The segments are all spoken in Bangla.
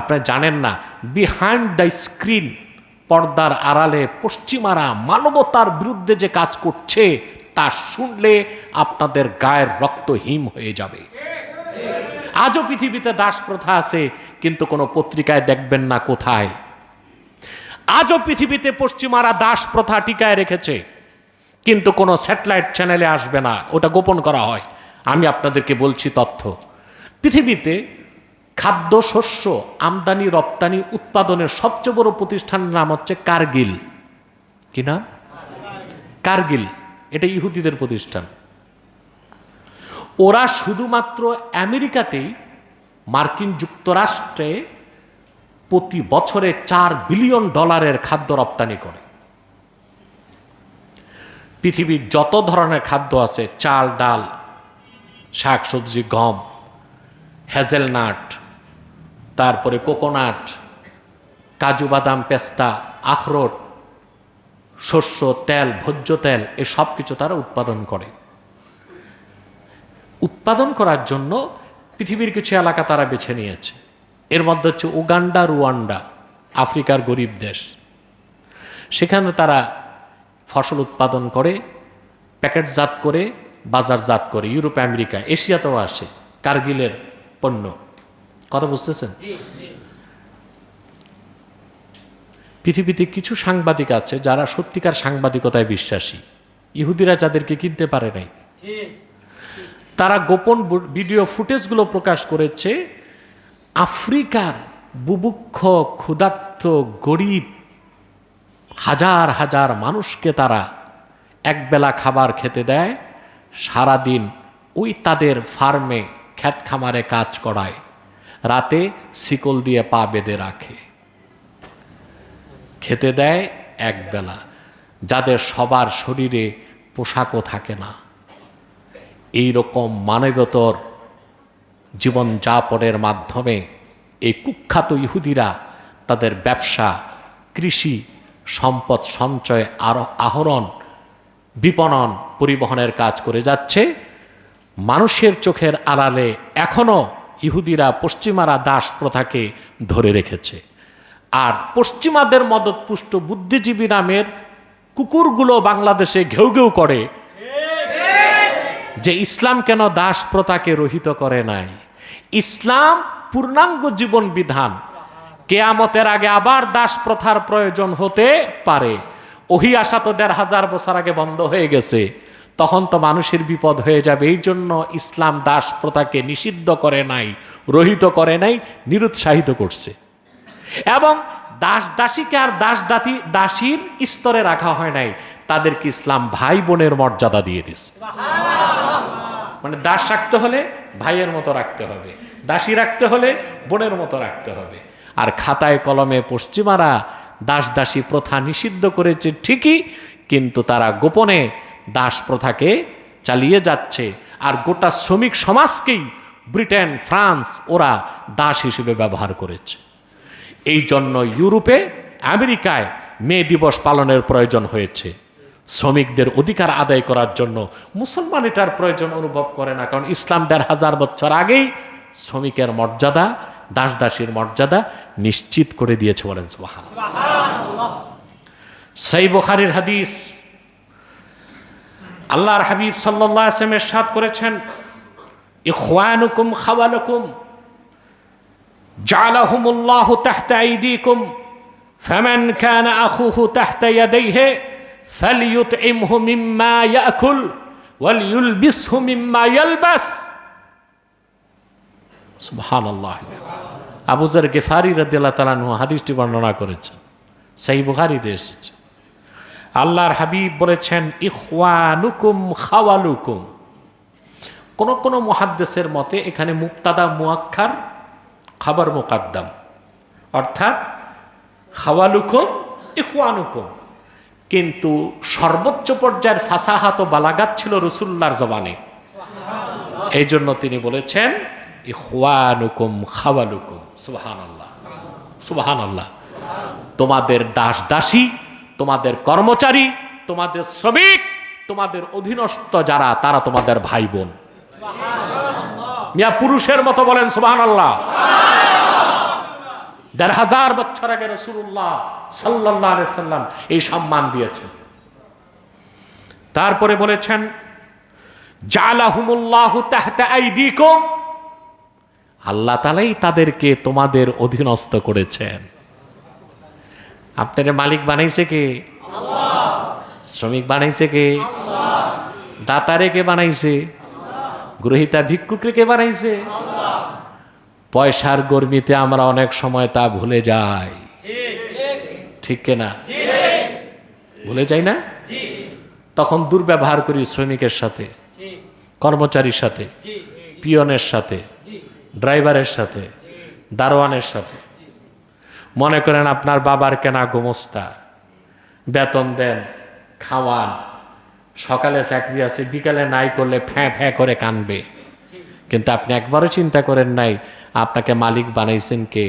আপনারা জানেন না বিহাইন্ড দ্য স্ক্রিন পর্দার আড়ালে পশ্চিমারা মানবতার বিরুদ্ধে যে কাজ করছে, তা শুনলে আপনাদের গায়ের রক্ত হিম হয়ে যাবে। আজও পৃথিবীতে দাস প্রথা আছে, কিন্তু কোনো পত্রিকায় দেখবেন না কোথায়। আজও পৃথিবীতে পশ্চিমারা দাস প্রথা টিকায় রেখেছে, কিন্তু কোনো স্যাটেলাইট চ্যানেলে আসবে না। ওটা গোপন করা হয়। আমি আপনাদেরকে বলছি তথ্য। পৃথিবীতে খাদ্য শস্য আমদানি, রপ্তানি উৎপাদনের সবচেয়ে বড় প্রতিষ্ঠানের নাম হচ্ছে কার্গিল। কি নাম? কার্গিল। এটা ইহুদিদের প্রতিষ্ঠান। ওরা শুধুমাত্র আমেরিকাতেই মার্কিন যুক্তরাষ্ট্রে প্রতি বছরে চার বিলিয়ন ডলারের খাদ্য রপ্তানি করে। পৃথিবীর যত ধরনের খাদ্য আছে, চাল, ডাল শাক সবজি গম হ্যাজেলনাট তারপরে কোকোনাট, কাজু বাদাম পেস্তা, আখরোট, শস্য, তেল, ভোজ্য তেল, এ সব কিছু তারা উৎপাদন করে। উৎপাদন করার জন্য পৃথিবীর কিছু এলাকা তারা বেছে নিয়েছে। এর মধ্যে হচ্ছে উগান্ডা, রুয়ান্ডা, আফ্রিকার গরিব দেশ। সেখানে তারা ফসল উৎপাদন করে প্যাকেটজাত করে, বাজারজাত করে। ইউরোপ, আমেরিকা, এশিয়াতেও আসে, কার্গিলের পণ্য। কথা বুঝতেছেন? পৃথিবীতে কিছু সাংবাদিক আছে যারা সত্যিকার সাংবাদিকতায় বিশ্বাসী। ইহুদিরা যাদেরকে কিনতে পারে নাই। তারা গোপন ভিডিও ফুটেজগুলো প্রকাশ করেছে আফ্রিকার বুভুক্ষ ক্ষুধার্ত গরিব হাজার হাজার মানুষকে তারা একবেলা খাবার খেতে দেয় সারাদিন ওই তাদের ফার্মে খ্যাত খামারে কাজ করায়। রাতে শিকল দিয়ে পা বেঁধে রাখে। খেতে দেয় একবেলা যাদের সবার শরীরে পোশাকও থাকে না। এই রকম মানবতর জীবনযাপনের মাধ্যমে এই কুখ্যাত ইহুদিরা তাদের ব্যবসা, কৃষি, সম্পদ সঞ্চয়, আরও আহরণ, বিপণন, পরিবহনের কাজ করে যাচ্ছে। মানুষের চোখের আড়ালে এখনও ইহুদিরা পশ্চিমারা দাস প্রথাকে ধরে রেখেছে। আর পশ্চিমাদের মদতপুষ্ট বুদ্ধিজীবী নামের কুকুরগুলো বাংলাদেশে ঘেউ ঘেউ করে, যে ইসলাম কেন দাস প্রথাকে রহিত করে নাই? ইসলাম পূর্ণাঙ্গ জীবন বিধান। কেয়ামতের আগে আবার দাস প্রথার প্রয়োজন হতে পারে। ওহি আশা তো দেড় হাজার বছর আগে বন্ধ হয়ে গেছে। তখন তো মানুষের বিপদ হয়ে যাবে। এই জন্য ইসলাম দাস প্রথাকে নিষিদ্ধ করে নাই, রহিত করে নাই, নিরুৎসাহিত করছে। এবং দাস দাসীকে আর দাস দাতি, দাসীর স্তরে রাখা হয় নাই। তাদেরকে ইসলাম ভাই বোনের মর্যাদা দিয়ে দিছে মানে দাস রাখতে হলে ভাইয়ের মতো রাখতে হবে। দাসী রাখতে হলে বোনের মতো রাখতে হবে। আর খাতায় কলমে পশ্চিমারা দাস দাসী প্রথা নিষিদ্ধ করেছে ঠিকই, কিন্তু তারা গোপনে দাস প্রথাকে চালিয়ে যাচ্ছে। আর গোটা শ্রমিক সমাজকেই ব্রিটেন, ফ্রান্স ওরা দাস হিসেবে ব্যবহার করেছে। এই জন্য ইউরোপে, আমেরিকায় মে দিবস পালনের প্রয়োজন হয়েছে। শ্রমিকদের অধিকার আদায় করার জন্য মুসলমান এটার প্রয়োজন অনুভব করে না। কারণ ইসলাম দেড় হাজার বছর আগেই শ্রমিকের মর্যাদা দাস দাসীর মর্যাদা নিশ্চিত করে দিয়েছে বলেন সেই বুখারীর হাদিস আল্লাহর হাবিব সাল্লাহ আসলামের সাদ করেছেন, ইখওয়ানুকুম খাওয়ালকুম, জালাহুমুল্লাহ তাহতা আইদিকুম, ফামান কানা আখুহু তাহতা ইয়াদাইহি ফালইউতইমহু মিম্মা ইয়াকুল ওয়ালইউলবিসহু মিম্মা ইয়ালবাস। সুবহানাল্লাহ। আবু জার গেফারি রাদিয়াল্লাহু তাআলা হাদিসটি বর্ণনা করেছেন, সেই বুখারীতে এসেছে। আল্লাহর হাবিব বলেছেন, ইখওয়ানুকুম খাওয়ালুকুম। কোন কোন মুহাদ্দিসের মতে এখানে মুক্তাদা মুয়াক্খার খাবার মোকাদ্দাম। অর্থাৎ, খাওয়ালুকুম, ইখওয়ানুকুম। কিন্তু সর্বোচ্চ পর্যায়ের ফাসাহাত ও বালাগাত ছিল রসুল্লার জবানে। এই জন্য তিনি বলেছেন, ইখওয়ানুকুম খাওয়ালুকুম। সুবহান আল্লাহ সুবহান আল্লাহ তোমাদের দাস দাসী তোমাদের কর্মচারী, তোমাদের শ্রমিক, তোমাদের অধীনস্থ যারা, তারা তোমাদের ভাই বোন মিয়া পুরুষের মতো বলেন সুবহান আল্লাহ দেড় হাজার বছর আগে রসুল্লাহ সাল্লাহ সাল্লাম এই সম্মান দিয়েছেন। তারপরে বলেছেন আল্লাহ তালাই তাদেরকে তোমাদের অধীনস্থ করেছেন। আপনার মালিক বানাইছে কে? শ্রমিক বানাইছে কে? দাতারে কে বানাইছে? গ্রহিতা ভিক্ষুকরে কে বানাইছে? পয়সার গর্মিতে আমরা অনেক সময় তা ভুলে যাই। ঠিক কিনা ভুলে যাই না? তখন দুর্ব্যবহার করি শ্রমিকের সাথে, কর্মচারীর সাথে, পিয়নের সাথে, ড্রাইভারের সাথে, দারোয়ানের সাথে। মনে করেন আপনার বাবার কেনা গোমস্তা বেতন দেন খাওয়ান সকালে চাকরি আছে বিকালে নাই করলে ফ্যাঁ ফ্যাঁ করে কানবে। কিন্তু আপনি একবারও চিন্তা করেন নাই আপনাকে মালিক বানাইছেন কে?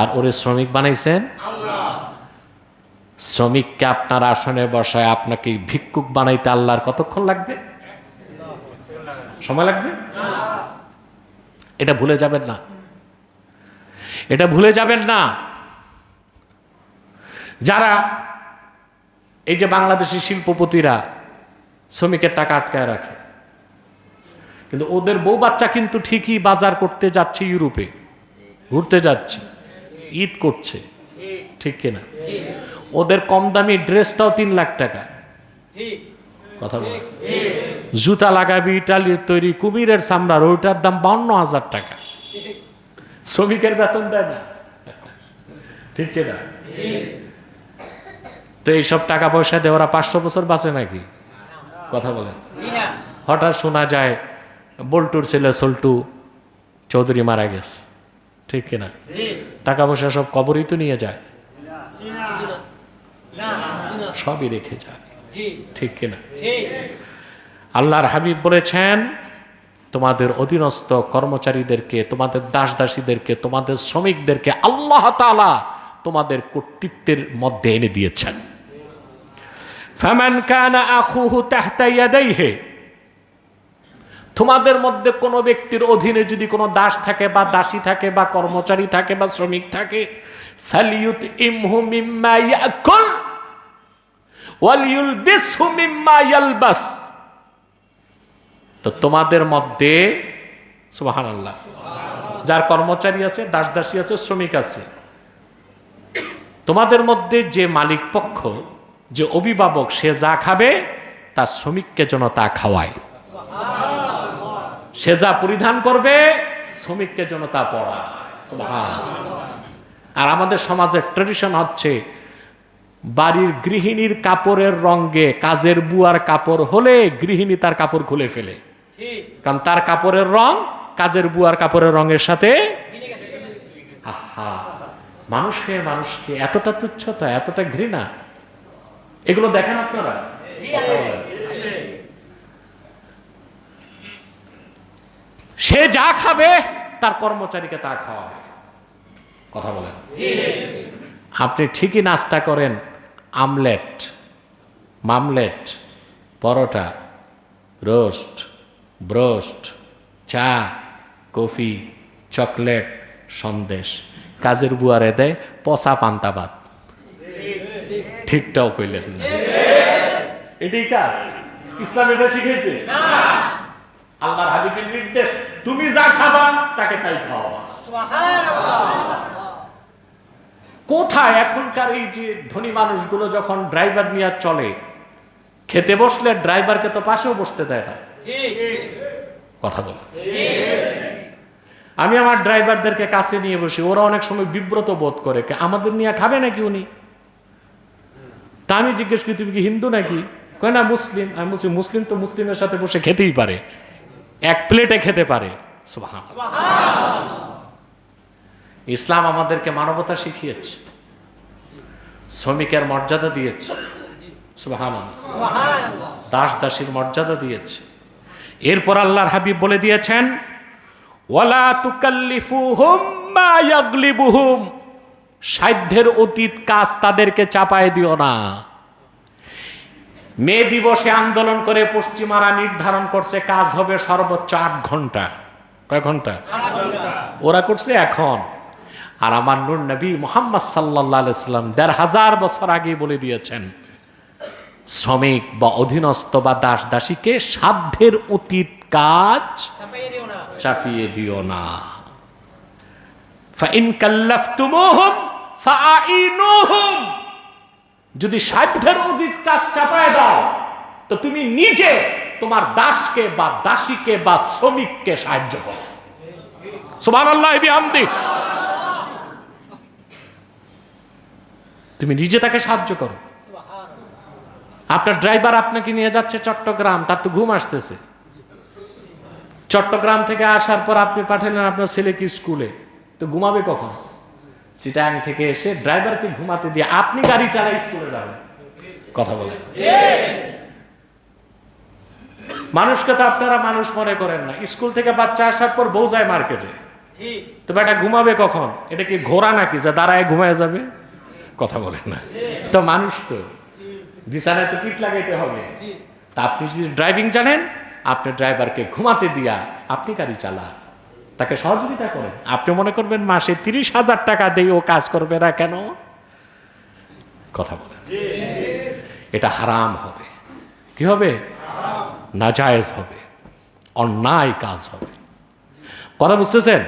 আর ওরে শ্রমিক বানাইছেন? শ্রমিককে আপনার আসনে বসায় আপনাকে ভিক্ষুক বানাইতে আল্লাহর কতক্ষণ লাগবে? সময় লাগবে? এটা ভুলে যাবেন না। এটা ভুলে যাবেন না। যারা এই যে বাংলাদেশের শিল্পপতিরা শ্রমিকের টাকা আটকায় রাখে, কিন্তু ওদের বউ বাচ্চা কিন্তু ঠিকই বাজার করতে যাচ্ছে ইউরোপে, ঘুরতে যাচ্ছে, ঈদ করছে, ঠিক কিনা? ওদের কম দামি ড্রেসটাও তিন লাখ টাকা। কথা বল জুতা লাগাবি, ইটালির তৈরি কুমিরের চামড়ার, ওইটার দাম বান্ন হাজার টাকা। শ্রমিকের বেতন দেয় না। ঠিক কিনা তো এইসব টাকা পয়সা দিয়ে ওরা পাঁচশো বছর বাঁচে নাকি? কথা বলেন। হঠাৎ শোনা যায়, বল্টুর ছেলে সল্টু চৌধুরী মারা গেছে। ঠিক কিনা টাকা পয়সা সব কবরই তো নিয়ে যায়। সবই রেখে যায়। ঠিক কিনা আল্লাহর হাবিব বলেছেন তোমাদের অধীনস্থ কর্মচারীদেরকে, তোমাদের দাস দাসীদেরকে তোমাদের শ্রমিকদেরকে আল্লাহ তাআলা তোমাদের কর্তৃত্বের মধ্যে এনে দিয়েছেন। তোমাদের মধ্যে কোনো ব্যক্তির অধীনে যদি কোনো দাস থাকে বা দাসী থাকে বা কর্মচারী থাকে বা শ্রমিক থাকে ফালিউত তো তোমাদের মধ্যে, সুবহানাল্লাহ, যার কর্মচারী আছে দাস দাসী আছে, শ্রমিক আছে, তোমাদের মধ্যে যে মালিক পক্ষ, যে অভিভাবক, সে যা খাবে, তার শ্রমিককে যেন তা খাওয়ায়। সে যা পরিধান করবে, শ্রমিককে যেন তা আর আমাদের সমাজের ট্রেডিশন হচ্ছে, বাড়ির গৃহিণীর কাপড়ের রঙে কাজের বুয়ার কাপড় হলে গৃহিণী তার কাপড় খুলে ফেলে। কারণ তার কাপড়ের রং কাজের বুয়ার কাপড়ের রঙের সাথে আহা, মানুষে মানুষকে এতটা তুচ্ছতা এতটা ঘৃণা এগুলো দেখেন আপনারা? সে যা খাবে তার কর্মচারীকে তা খাওয়াবে। কথা বলেন। আপনি ঠিকই নাস্তা করেন আমলেট মামলেট পরোটা রোস্ট ব্রোস্ট চা কফি চকলেট সন্দেশ। কাজের বুয়ারে দেয় পচা পান্তাবাদ ঠিকটাও কইলেন না। এটাই কাজ। ইসলাম এটা শিখেছে? আল্লাহর হাবিবের নির্দেশ তুমি যা খাবা তাকে তাই খাওয়াবা। কোথায় এখনকার এই যে ধনী মানুষগুলো যখন ড্রাইভার নিয়ে চলে খেতে বসলে ড্রাইভারকে তো পাশেও বসতে দেয় না। কথা বল। আমি আমার ড্রাইভারদেরকে কাছে নিয়ে বসি ওরা অনেক সময় বিব্রত বোধ করে কে আমাদের নিয়ে খাবে নাকি উনি? তা আমি জিজ্ঞেস করি তুমি কি হিন্দু নাকি? কয় না মুসলিম। আমি বলছি মুসলিম তো মুসলিমের সাথে বসে খেতেই পারে এক প্লেটে খেতে পারে। ইসলাম আমাদেরকে মানবতা শিখিয়েছে শ্রমিকের মর্যাদা দিয়েছে। দাস দাসীর মর্যাদা দিয়েছে। এরপর আল্লাহর হাবিব বলে দিয়েছেন ওয়ালা তুকাল্লিফুহুম সাধ্যের অতীত কাজ তাদেরকে চাপায় দিও না। মে দিবসে আন্দোলন করে পশ্চিমারা নির্ধারণ করছে কাজ হবে সর্বোচ্চ আট ঘণ্টা। কয় ঘণ্টা? ওরা করছে এখন। আর আমার নুর নবী মোহাম্মদ সাল্লাহ সাল্লাম দেড় হাজার বছর আগে বলে দিয়েছেন শ্রমিক বা অধীনস্থ বা দাস দাসীকে সাধ্যের অতীত কাজ চাপিয়ে দিও না। যদি সাধ্যের অতীত কাজ চাপায় দাও তো তুমি নিজে তোমার দাসকে বা দাসীকে বা শ্রমিককে সাহায্য করো। বিহামদি। তুমি নিজে তাকে সাহায্য করো। আপনার ড্রাইভার আপনাকে নিয়ে যাচ্ছে চট্টগ্রাম, তার তো ঘুম আসতেছে। চট্টগ্রাম থেকে আসার পর আপনি পাঠালেন আপনার ছেলেকে স্কুলে? তো ঘুমাবে কখন? চিটাং থেকে এসে ড্রাইভারকে ঘুমাতে দিয়ে আপনি গাড়ি চালাই স্কুলে যাবেন। কথা বলেন। মানুষকে তো আপনারা মানুষ মনে করেন না। স্কুল থেকে বাচ্চা আসার পর বউ যায় মার্কেটে। তো বেটা ঘুমাবে কখন? এটা কি ঘোড়া নাকি? যে দাঁড়ায় ঘুমায় যাবে? কথা বলেন না। তো মানুষ তো। বিছানায় তো পিঠ লাগাইতে হবে। তা আপনি যদি ড্রাইভিং জানেন আপনি ড্রাইভারকে ঘুমাতে দিয়া আপনি গাড়ি চালা তাকে সহযোগিতা করেন। আপনি মনে করবেন মাসে তিরিশ হাজার টাকা দিয়ে ও কাজ করবে না কেন? কথা বলেন। এটা হারাম হবে। কি হবে? নাজায়েজ হবে। অন্যায় কাজ হবে। কথা বুঝতেছেন?